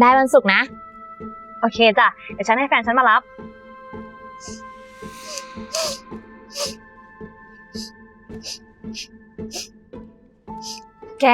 ได้วันศุกร์นะ โอเคจ้ะ เดี๋ยวฉันให้แฟนฉันมารับ แก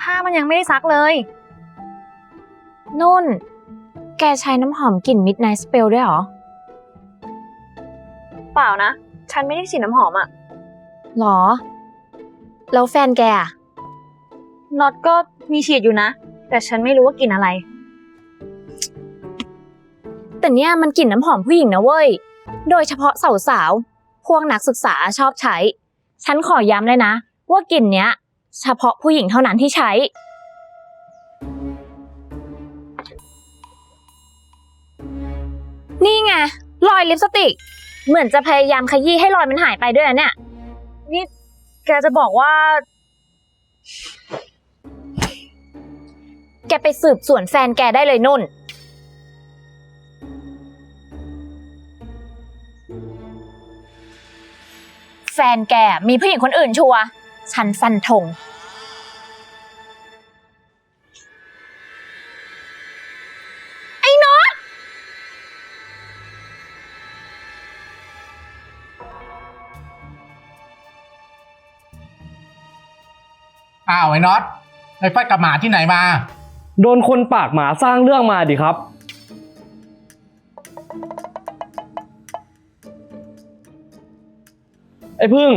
ผ้ามันยังไม่ได้ซักเลย นุ่น แกใช้น้ำหอมกลิ่น Midnight Spell ด้วยเหรอ เปล่านะ ฉันไม่ได้ฉีดน้ำหอมอะหรอ แล้วแฟนแกอะน็อตก็มีฉีดอยู่นะ แต่ฉันไม่รู้ว่ากลิ่นอะไร แต่เนี่ยมันกลิ่นน้ำหอมผู้หญิงนะเว้ย โดยเฉพาะสาวๆ พวกนักศึกษาชอบใช้ ฉันขอย้ำเลยนะ ว่ากลิ่นเนี้ย เฉพาะผู้หญิงเท่านั้นที่ใช้ นี่ไง รอยลิปสติก เหมือนจะพยายามขยี้ให้รอยมันหายไปด้วยนะเนี่ย นี่แกจะบอกว่า แกไปสืบสวนแฟนแกได้เลยนุ่น ฟนแกมีผู้หญิงคนอื่นชัวร์ฉันฟันธงอ้าวไอ้น็อตไอ้ฟัดกับหมาที่ไหนมา โดนคนปากหมาสร้างเรื่องมาดิครับ ไอ้พึ่ง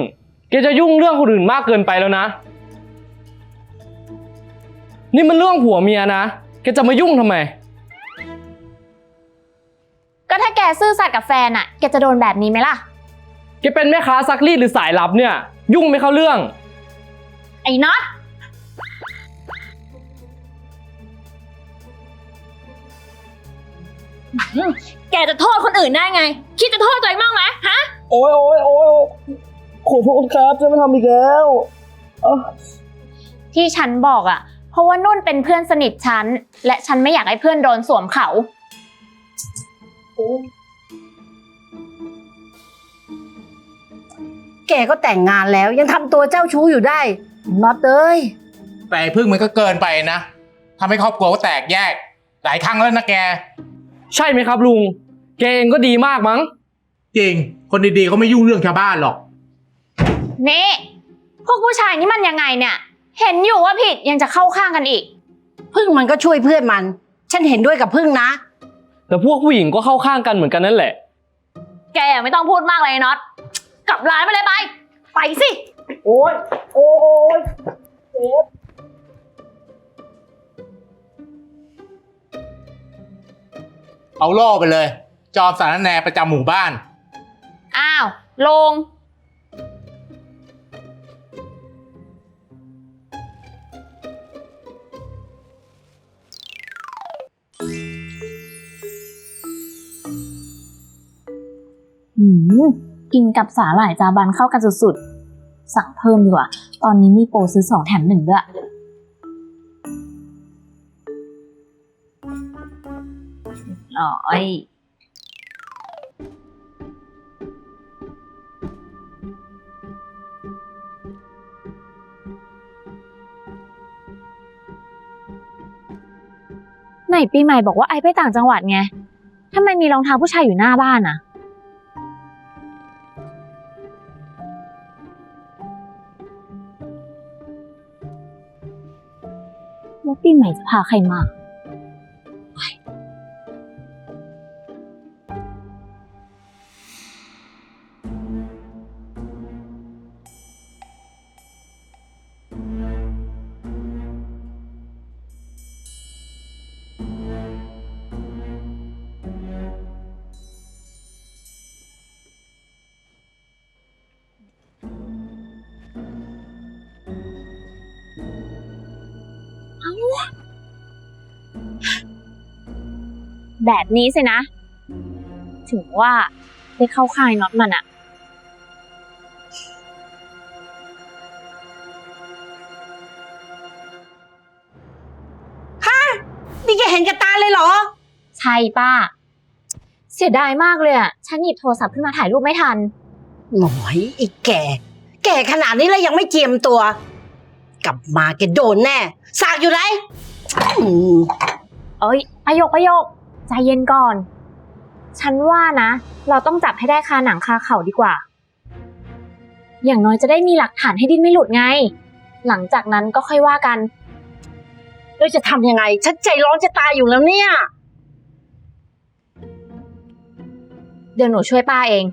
แกจะยุ่งเรื่องคนอื่นมากเกินไปแล้วนะ นี่มันเรื่องผัวเมียนะ แกจะมายุ่งทำไม ก็ถ้าแกซื่อสัตย์กับแฟนอะแกจะโดนแบบนี้ไหมล่ะ แกเป็นแม่ค้าซักรีดหรือสายลับเนี่ย ยุ่งไม่เข้าเรื่อง ไอ้น็อต แกจะโทษคนอื่นได้ไง คิดจะโทษตัวเองบ้างไหมฮะ โอ้ยโอ้ยโอ้ย ขอโทษครับจะไม่ทำอีกแล้วที่ฉันบอกอะเพราะว่านุ่นเป็นเพื่อนสนิทฉัน และฉันไม่อยากให้เพื่อนโดนสวมเขา แกก็แต่งงานแล้วยังทำตัวเจ้าชู้อยู่ได้น็อตเอ้ยแต่ไอ้พึ่งมันก็เกินไปนะทำให้ครอบครัวก็แตกแยก หลายครั้งแล้วนะแก ใช่ไหมครับลุง แกเองก็ดีมากมั้ง จริง คนดีๆเขาไม่ยุ่งเรื่องชาวบ้านหรอก นี่พวกผู้ชายนี่มันยังไงเนี่ย เห็นอยู่ว่าผิดยังจะเข้าข้างกันอีก พึ่งมันก็ช่วยเพื่อนมัน ฉันเห็นด้วยกับพึ่งนะ แต่พวกผู้หญิงก็เข้าข้างกันเหมือนกันนั่นแหละ แกไม่ต้องพูดมากเลยน็อตกลับร้านไปเลยไป ไปสิ โอ้ยโอ้ยเอาล่อไปเลย จอมสารแหนประจำหมู่บ้าน อ้าวลง กินกับสาหร่ายจาบันเข้ากันสุดๆ สั่งเพิ่มดีกว่า ตอนนี้มีโปรซื้อสองแถมหนึ่งด้วย อ๋อยไหนปีใหม่บอกว่าไอไปต่างจังหวัดไงทำไมมีรองเท้าผู้ชายอยู่หน้าบ้านอะ แล้วปีให แบบนี้สินะ ถึงว่าได้เข้าค่ายน็อตมันอะนี่แกเห็นกับตาเลยเหรอ ใช่ป้า เสียดายมากเลยอะฉันหยิบโทรศัพท์ขึ้นมาถ่ายรูปไม่ทัน หน่อยอีกแก่ แก่ขนาดนี้แล้วยังไม่เจียมตัว กลับมาแกโดนแน่ สากอยู่ไหนอืม เอ้ยประโยคประโยค ใจเย็นก่อน ฉันว่านะ เราต้องจับให้ได้คาหนังคาเข่าดีกว่า อย่างน้อยจะได้มีหลักฐานให้ดิ้นไม่หลุดไง หลังจากนั้นก็ค่อยว่ากัน เราจะทำยังไง ฉันใจร้อนจะตายอยู่แล้วเนี่ย เดี๋ยวหนูช่วยป้าเอง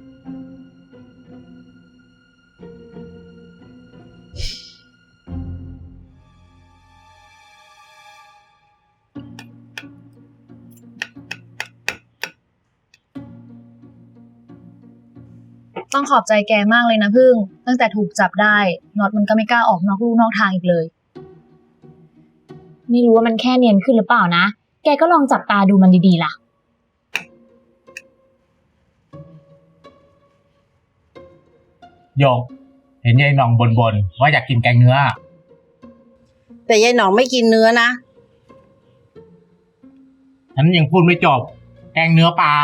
ต้องขอบใจแกมากเลยนะพึ่ง ตั้งแต่ถูกจับได้น็อตมันก็ไม่กล้าออกนอกลู่นอกทางอีกเลย ไม่รู้ว่ามันแค่เนียนขึ้นหรือเปล่านะ แกก็ลองจับตาดูมันดีๆล่ะ โยก เห็นยายหน่องบนบนๆว่าอยากกินแกงเนื้อ แต่ยายหนองไม่กินเนื้อนะ ฉันยังพูดไม่จบ แกงเนื้อปลา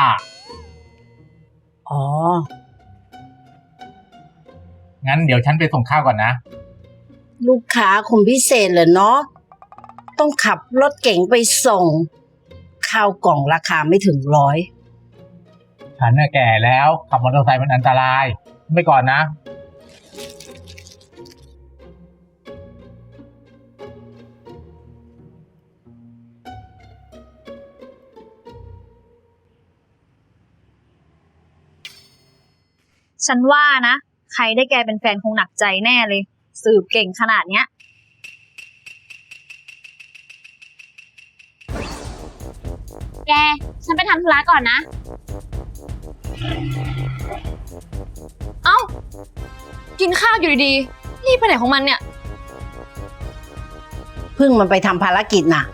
อ๋อ งั้นเดี๋ยวฉันไปส่งข้าวก่อนนะ ลูกค้าคนพิเศษเหรอเนาะต้องขับรถเก๋งไปส่ง ข้าวกล่องราคาไม่ถึงร้อย ฉันน่ะแก่แล้วขับมอเตอร์ไซค์มันอันตราย ไม่ก่อนนะ ฉันว่านะ ใครได้แกเป็นแฟนคงหนักใจแน่เลย สืบเก่งขนาดเนี้ย แก ฉันไปทำธุระก่อนนะ เอ้า กินข้าวอยู่ดีๆรีบไปไหนของมันเนี่ย เพิ่งมันไปทำภารกิจน่ะ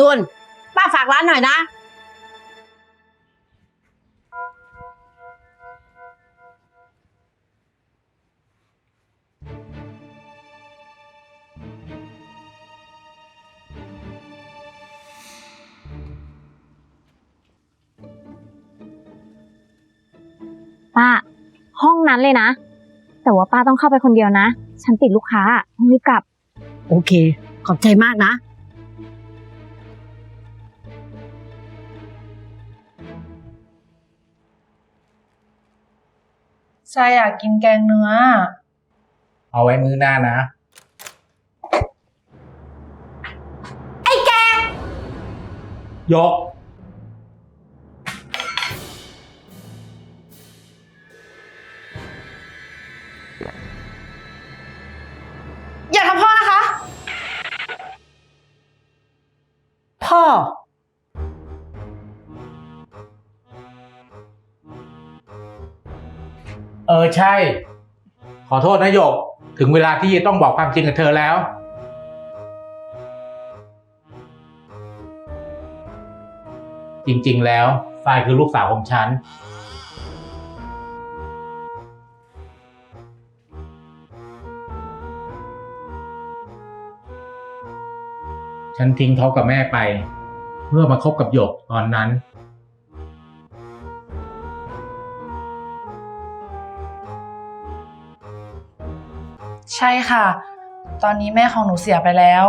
นวลป้าฝากร้านหน่อยนะ ป้า ห้องนั้นเลยนะ แต่ว่าป้าต้องเข้าไปคนเดียวนะ ฉันติดลูกค้าต้องรีบกลับ โอเค ขอบใจมากนะ ชายอยากกินแกงเนื้อ เอาไว้มื้อหน้านะ ไอ้แก ยก ออใช่ ขอโทษนะโยก ถึงเวลาที่ต้องบอกความจริงกับเธอแล้ว จริงๆแล้วทรายคือลูกสาวของฉัน ฉันทิ้งเขากับแม่ไปเพื่อมาคบกับหยกตอนนั้น ใช่ค่ะ ตอนนี้แม่ของหนูเสียไปแล้ว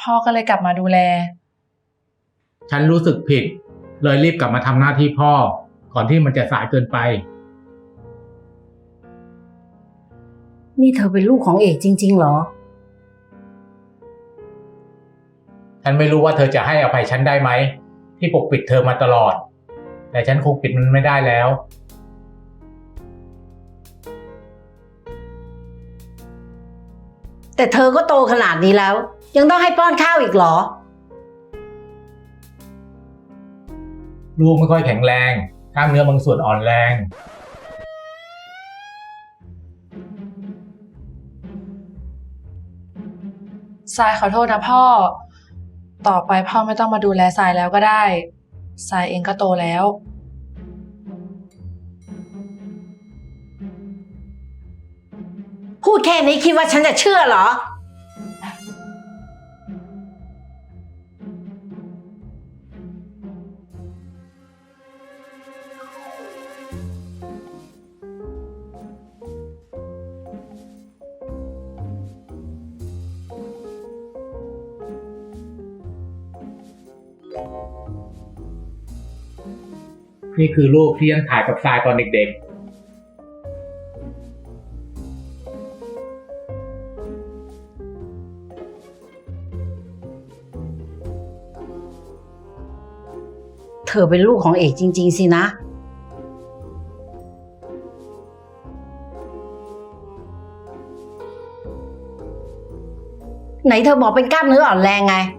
พ่อก็เลยกลับมาดูแล ฉันรู้สึกผิด เลยรีบกลับมาทำหน้าที่พ่อ ก่อนที่มันจะสายเกินไป นี่เธอเป็นลูกของเอกจริง ๆ เหรอ ฉันไม่รู้ว่าเธอจะให้อภัยฉันได้ไหม ที่ปกปิดเธอมาตลอด แต่ฉันคงปิดมันไม่ได้แล้ว แต่เธอก็โตขนาดนี้แล้ว ยังต้องให้ป้อนข้าวอีกเหรอ ลูกไม่ค่อยแข็งแรงกล้ามเนื้อบางส่วนอ่อนแรง ทรายขอโทษนะพ่อ ต่อไปพ่อไม่ต้องมาดูแลทรายแล้วก็ได้ทรายเองก็โตแล้ว พูดแค่นี้คิดว่าฉันจะเชื่อเหรอ นี่คือรูปที่ฉันถ่ายกับทรายตอนเด็ก เธอเป็นลูกของเอกจริง ๆ สินะ ไหนเธอบอกเป็นกล้ามเนื้ออ่อนแรงไงๆ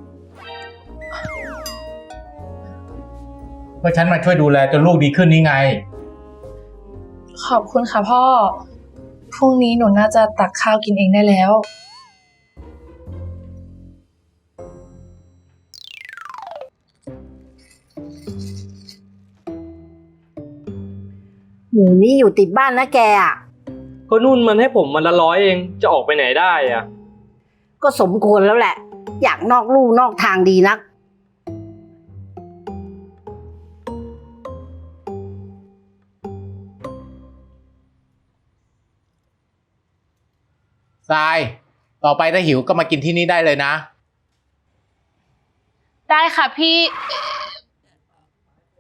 เพราะฉันมาช่วยดูแลจนลูกดีขึ้นนี่ไง ขอบคุณค่ะพ่อ พรุ่งนี้หนูน่าจะตักข้าวกินเองได้แล้ว หมูนี่อยู่ติดบ้านนะแกอะ ก็นุ่นมันให้ผมมันละร้อยเองจะออกไปไหนได้อะก็สมควรแล้วแหละ อยากนอกลู่นอกทางดีนัก ทราย ต่อไปถ้าหิวก็มากินที่นี่ได้เลยนะ ได้ค่ะพี่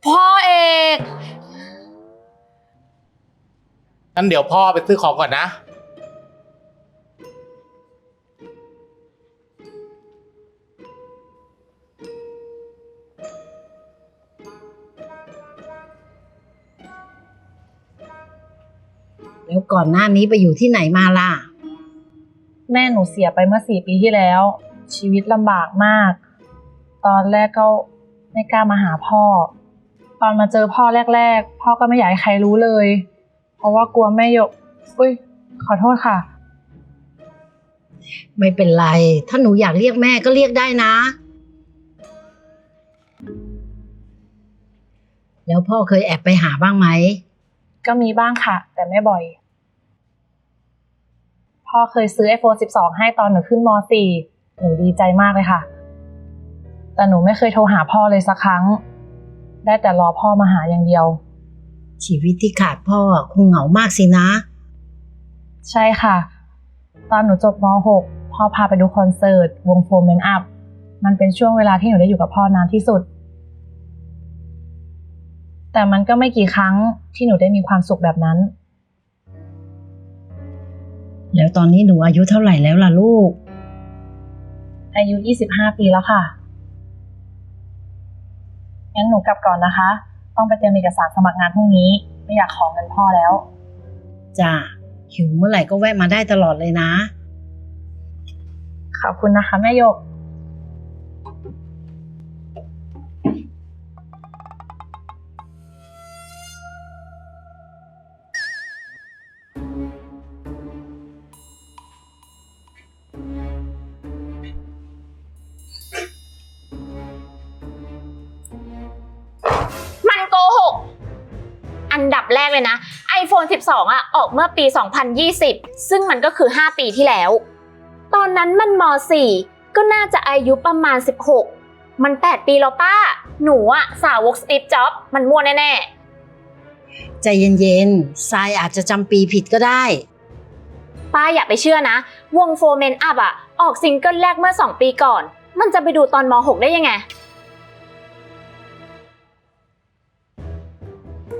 พ่อเอก งั้นเดี๋ยวพ่อไปซื้อของก่อนนะ แล้วก่อนหน้านี้ไปอยู่ที่ไหนมาล่ะ แม่หนูเสียไปเมื่อสี่ปีที่แล้ว ชีวิตลำบากมาก ตอนแรกก็ไม่กล้ามาหาพ่อ ตอนมาเจอพ่อแรก ๆ พ่อก็ไม่อยากให้ใครรู้เลย เพราะว่ากลัวแม่หยก อุ้ย ขอโทษค่ะ ไม่เป็นไร ถ้าหนูอยากเรียกแม่ก็เรียกได้นะ แล้วพ่อเคยแอบไปหาบ้างไหม ก็มีบ้างค่ะ แต่ไม่บ่อย พ่อเคยซื้อ iPhone 12 ให้ตอนหนูขึ้นม .4 หนูดีใจมากเลยค่ะ แต่หนูไม่เคยโทรหาพ่อเลยสักครั้ง ได้แต่รอพ่อมาหาอย่างเดียว ชีวิตที่ขาดพ่อคงเหงามากสินะ ใช่ค่ะ ตอนหนูจบม .6 พ่อพาไปดูคอนเสิร์ต วงโฟมเมนอัพ มันเป็นช่วงเวลาที่หนูได้อยู่กับพ่อนานที่สุด แต่มันก็ไม่กี่ครั้งที่หนูได้มีความสุขแบบนั้น แล้วตอนนี้หนูอายุเท่าไหร่แล้วล่ะลูก อายุ 25 ปีแล้วค่ะ งั้นหนูกลับก่อนนะคะ ต้องไปเตรียมเอกสารสมัครงานพรุ่งนี้ ไม่อยากขอเงินพ่อแล้ว จ้าหิวเมื่อไหร่ก็แวะมาได้ตลอดเลยนะ ขอบคุณนะคะแม่หยก แรกเลยนะ iPhone 12 อะ ออกเมื่อปี 2020 ซึ่งมันก็คือ 5 ปีที่แล้ว ตอนนั้นมันม .4 ก็น่าจะอายุประมาณ 16 มัน 8 ปีแล้วป้า หนูอะสาวกสตีฟจ็อบมันมั่วแน่ใจเย็นๆทรายอาจจะจำปีผิดก็ได้ๆป้าอย่าไปเชื่อนะ วงโฟเมนอัพอะออกซิงเกิลแรกเมื่อ 2 ปีก่อน มันจะไปดูตอนม .6 ได้ยังไง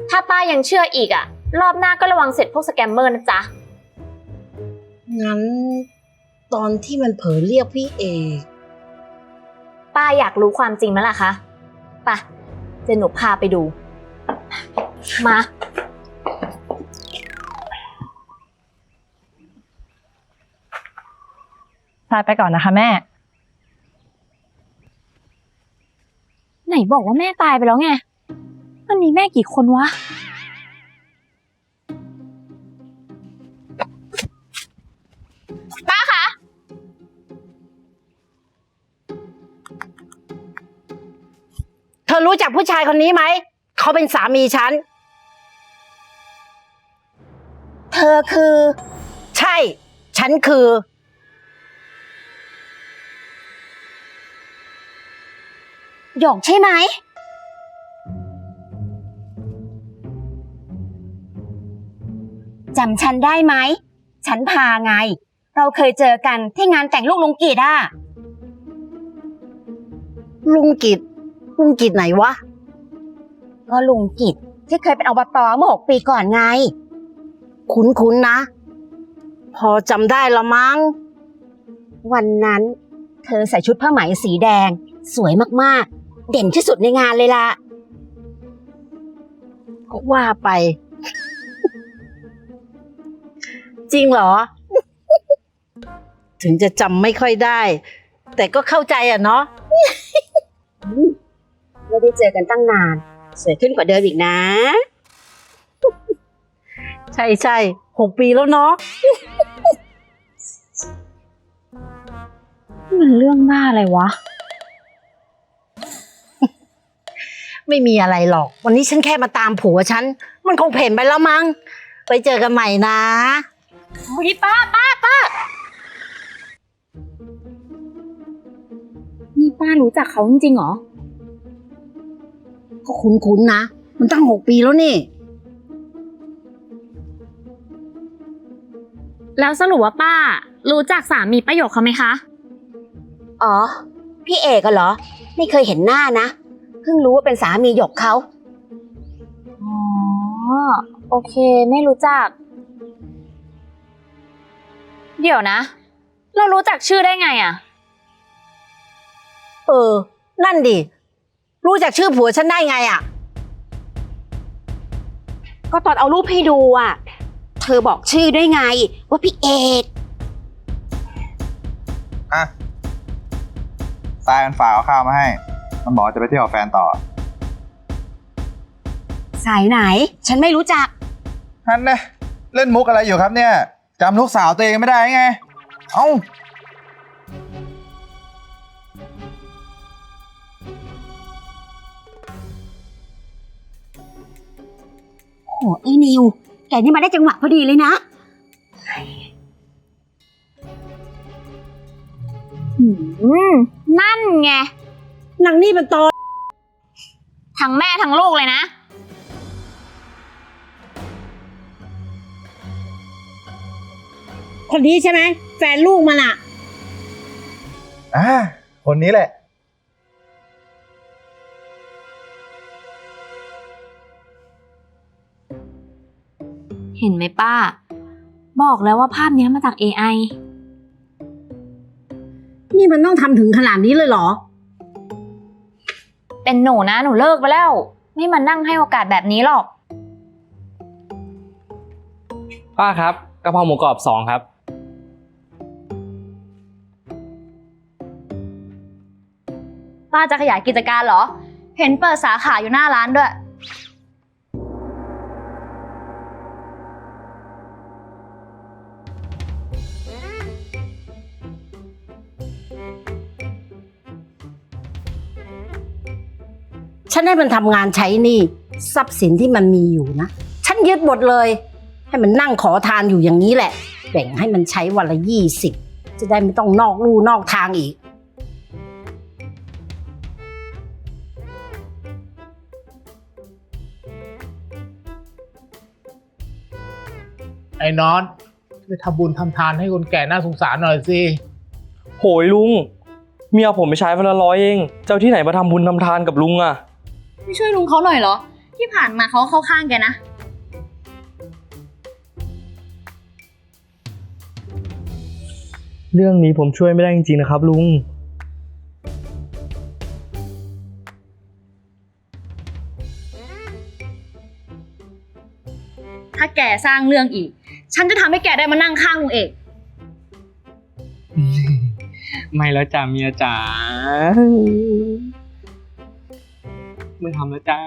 ถ้าป้ายังเชื่ออีกอะรอบหน้าก็ระวังเสร็จพวกสแกมเมอร์นะจ๊ะ งั้นตอนที่มันเผลอเรียกพี่เอก ป้าอยากรู้ความจริงไหมล่ะคะไปะเจนหนูพาไปดู มาทรายไปก่อนนะคะแม่ ไหนบอกว่าแม่ตายไปแล้วไง มันมีแม่กี่คนวะ ป้าคะอรู้จักผู้ชายคนนี้ไหม เขาเป็นสามีฉัน เธอคือ ใช่ ฉันคือ หยกใช่ไหม จำฉันได้ไหม ฉันพาไง เราเคยเจอกันที่งานแต่งลูกลุงกีดอะ ลุงกิจลุงกิจไหนวะ ก็ลุงกิดที่เคยเป็นอบตเมื่อหกปีก่อนไง คุ้นๆนะพอจำได้ละมั้ง วันนั้น เธอใส่ชุดผ้าไหมสีแดง สวยมากๆ เด่นที่สุดในงานเลยล่ะ ก็ว่าไป จริงเหรอ ถึงจะจำไม่ค่อยได้ แต่ก็เข้าใจอะเนาะไม่ได้เจอกันตั้งนาน สวยขึ้นกว่าเดิมอีกนะ ใช่ใช่หกปีแล้วเนาะมันเรื่องบ้าอะไรวะ ไม่มีอะไรหรอก วันนี้ฉันแค่มาตามผัวฉัน มันคงเพ่นไปแล้วมั้ง ไปเจอกันใหม่นะ โอ้ยป้าป้าป้านี่ป้ารู้จักเขาจริงๆเหรอ ก็คุ้นๆนะ มันตั้งหกปีแล้วนี่ แล้วสรุปว่าป้า รู้จักสามีประโยคเขาไหมคะ อ๋อ พี่เอกอะเหรอ ไม่เคยเห็นหน้านะ เพิ่งรู้ว่าเป็นสามีหยกเขา อ๋อ โอเค ไม่รู้จัก เดี๋ยวนะ เรารู้จักชื่อได้ไงอะเออ นั่นดิ รู้จักชื่อผัวฉันได้ไงอะ ก็ตอนเอารูปให้ดูอะเธอบอกชื่อด้วยไง ว่าพี่เอกอะทรายมันฝากเอาข้าวมาให้ มันบอกว่าจะไปเที่ยวกับแฟนต่อสายไหน ฉันไม่รู้จัก ท่านนะเล่นมุกอะไรอยู่ครับเนี่ย จำลูกสาวตัวเองไม่ได้ไง เอ้า โหไอ้นิว แกนี่มาได้จังหวะพอดีเลยนะหืมนั่นไง นางนี่เป็นตอทั้งแม่ทั้งลูกเลยนะ คนนี้ใช่ไหมแฟนลูกมันอะอ่าคนนี้แหละ เห็นไหมป้า บอกแล้วว่าภาพเนี้ยมาจาก AI นี่มันต้องทำถึงขนาดนี้เลยเหรอ เป็นหนูนะหนูเลิกไปแล้ว ไม่มานั่งให้โอกาสแบบนี้หรอก ป้าครับกะเพราหมูกรอบสองครับ ป้าจะขยายกิจการเหรอ เห็นเปิดสาขาอยู่หน้าร้านด้วย ฉันให้มันทำงานใช้หนี่ทรัพย์สินที่มันมีอยู่นะ ฉันยึดหมดเลย ให้มันนั่งขอทานอยู่อย่างนี้แหละ แบ่งให้มันใช้วันละยี่สิบจะได้ไม่ต้องนอกลู่นอกทางอีก ไอ้นอนช่วยทำบุญทำทานให้คนแก่น่าสงสารหน่อยสิโหยลุง เมียผมไปใช้วันละร้อยเอง เจ้าที่ไหนมาทำบุญทำทานกับลุงอะไม่ช่วยลุงเขาหน่อยเหรอ ที่ผ่านมาเขาเข้าข้างแกนะ เรื่องนี้ผมช่วยไม่ได้จริงๆนะครับลุง ถ้าแกสร้างเรื่องอีก ฉันจะทำให้แกได้มานั่งข้างลุงเอก ไม่แล้วจ้าเมียจ๋าไม่ทำแล้วจ้า